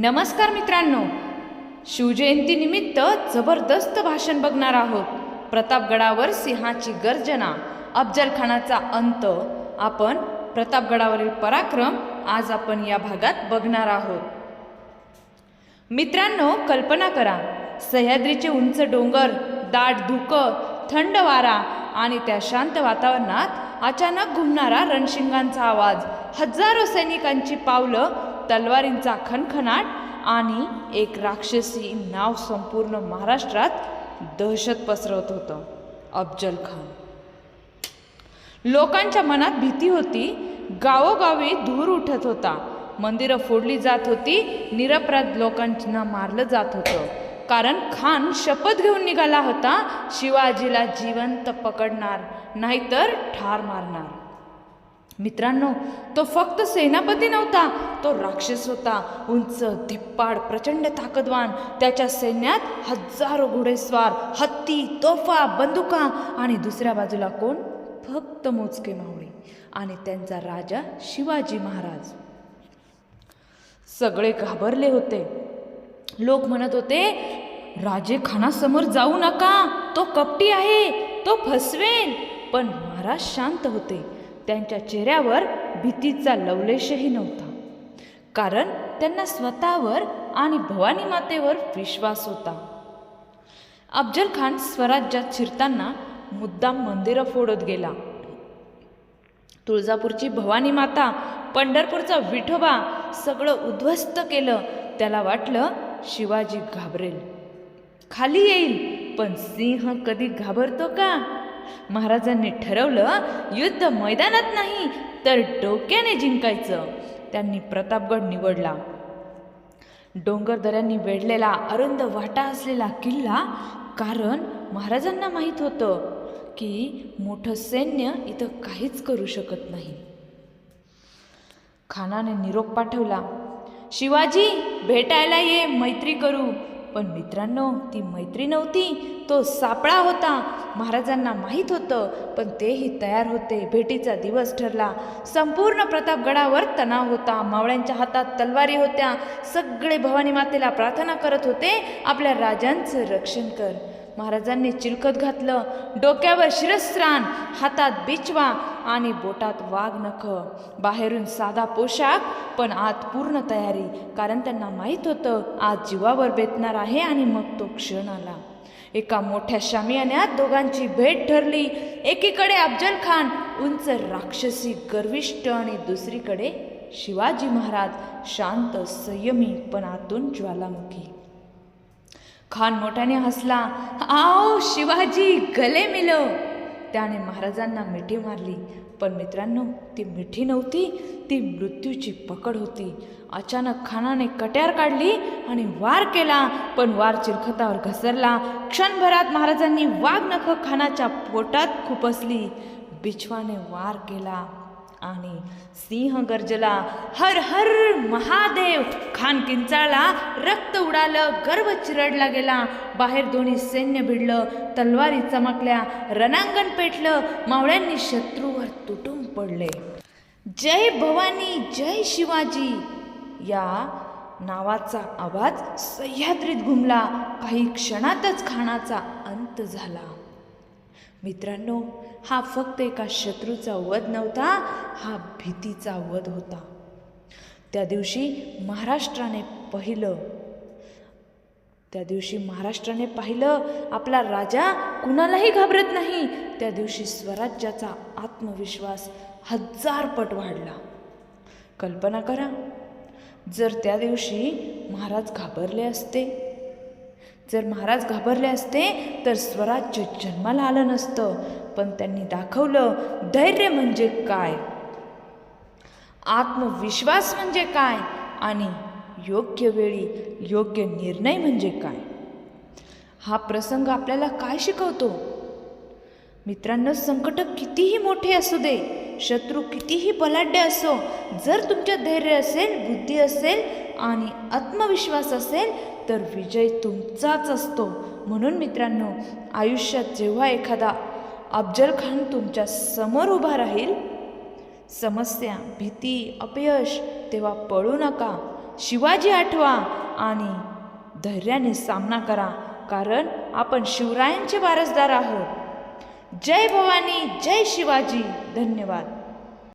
नमस्कार मित्रांनो. शिवजयंतीनिमित्त जबरदस्त भाषण बघणार आहोत. प्रतापगडावर सिंहाची गर्जना अफजलखानाचा अंत. आपण प्रतापगडावरील पराक्रम आज आपण या भागात बघणार आहोत. मित्रांनो कल्पना करा. सह्याद्रीचे उंच डोंगर दाट धुकं थंड वारा आणि त्या शांत वातावरणात अचानक घुमणारा रणशिंगांचा आवाज. हजारो सैनिकांची पावलं तलवारींचा खणखणाट आणि एक राक्षसी नाव संपूर्ण महाराष्ट्रात दहशत पसरवत होतं. अफजल खान. लोकांच्या मनात भीती होती. गावोगावी धूर उठत होता. मंदिरं फोडली जात होती. निरपराध लोकांना मारलं जात होतं. कारण खान शपथ घेऊन निघाला होता शिवाजीला जिवंत पकडणार नाहीतर ठार मारणार. मित्रांनो तो फक्त सेनापती नव्हता तो राक्षस होता उंच धिप्पाड प्रचंड ताकदवान. त्याच्या सैन्यात हजारो घोडेस्वार हत्ती तोफा बंदुका आणि दुसऱ्या बाजूला कोण? फक्त मोजके मावळे आणि त्यांचा राजा शिवाजी महाराज. सगळे घाबरले होते. लोक म्हणत होते राजे खानासमोर जाऊ नका. तो कपटी आहे तो फसवेल पण महाराज शांत होते. त्यांच्या चेहऱ्यावर भीतीचा लवलेशही नव्हता. कारण त्यांना स्वतःवर आणि भवानी मातेवर विश्वास होता. अफजल खान स्वराज्यात शिरताना मुद्दाम मंदिरं फोडत गेला. तुळजापूरची भवानी माता पंढरपूरचा विठोबा सगळं उद्ध्वस्त केलं. त्याला वाटलं शिवाजी घाबरेल. खाली येईल. पण सिंह कधी घाबरतो का? महाराजांनी ठरवलं युद्ध मैदानात नाही तर डोक्याने जिंकायचं. त्यांनी प्रतापगड निवडला. डोंगरदऱ्यांनी वेढलेला अरुंद वाटा असलेला किल्ला कारण महाराजांना माहीत होतं की मोठं सैन्य इथं काहीच करू शकत नाही. खानाने निरोप पाठवला शिवाजी भेटायला ये मैत्री करू. पण मित्रांनो ती मैत्री नव्हती. तो सापळा होता. महाराजांना माहीत होतं पण तेही तयार होते. भेटीचा दिवस ठरला. संपूर्ण प्रतापगडावर तणाव होता. मावळ्यांच्या हातात तलवारी होत्या. सगळे भवानी मातेला प्रार्थना करत होते. आपल्या राजांचं रक्षण कर. महाराजांनी चिलखत घातलं. डोक्यावर शिरस्त्राण हातात बिचवा आणि बोटात वाघ नख. बाहेरून साधा पोशाख पण आत पूर्ण तयारी. कारण त्यांना माहीत होतं आज जीवावर बेतणार आहे आणि मग तो क्षण आला. एका मोठ्या शामियान्यात दोघांची भेट ठरली. एकीकडे अफजल खान उंच राक्षसी गर्विष्ट आणि दुसरीकडे शिवाजी महाराज शांत संयमी पण आतून ज्वालामुखी. खान मोठ्याने हसला. आओ शिवाजी गले मिलो. त्याने महाराजांना मिठी मारली. पण मित्रांनो ती मिठी नव्हती ती मृत्यूची पकड होती. अचानक खानाने कट्यार काढली आणि वार केला पण वार चिरखतावर घसरला. क्षणभरात महाराजांनी वाघ नख खानाच्या पोटात खुपसली. बिछवाने वार केला. आणि सिंह गर्जला हर हर महादेव! खान किंचाळला रक्त उडालं गर्व चिरडला गेला. बाहेर दोन्ही सैन्य भिडलं तलवारी चमकल्या रणांगण पेटलं मावळ्यांनी शत्रूवर तुटून पडले. जय भवानी जय शिवाजी! या नावाचा आवाज सह्याद्रीत घुमला. काही क्षणातच खानाचा अंत झाला. मित्रांनो हा फक्त एका शत्रूचा वध नव्हता हा भीतीचा वध होता. त्या दिवशी महाराष्ट्राने पाहिलं त्या दिवशी महाराष्ट्राने पाहिलं आपला राजा कुणालाही घाबरत नाही. त्या दिवशी स्वराज्याचा आत्मविश्वास हजार पट वाढला. कल्पना करा जर त्या दिवशी महाराज घाबरले असते जर महाराज घाबरले असते तर स्वराज्य जन्माला आलं नसतं. पण त्यांनी दाखवलं धैर्य म्हणजे काय? आत्मविश्वास म्हणजे काय? आणि योग्य वेळी योग्य निर्णय म्हणजे काय? हा प्रसंग आपल्याला काय शिकवतो? मित्रांनो संकट कितीही मोठे असू दे शत्रू कितीही बलाढ्य असो जर तुमच्या धैर्य असेल बुद्धी असेल आणि आत्मविश्वास असेल तर विजय तुमचाच असतो. म्हणून मित्रांनो आयुष्यात जेव्हा एखादा अफजल खान तुमच्यासमोर उभा राहील समस्या भीती अपयश तेव्हा पळू नका. शिवाजी आठवा आणि धैर्याने सामना करा कारण आपण शिवरायांचे वारसदार आहोत. जय भवानी जय शिवाजी. धन्यवाद.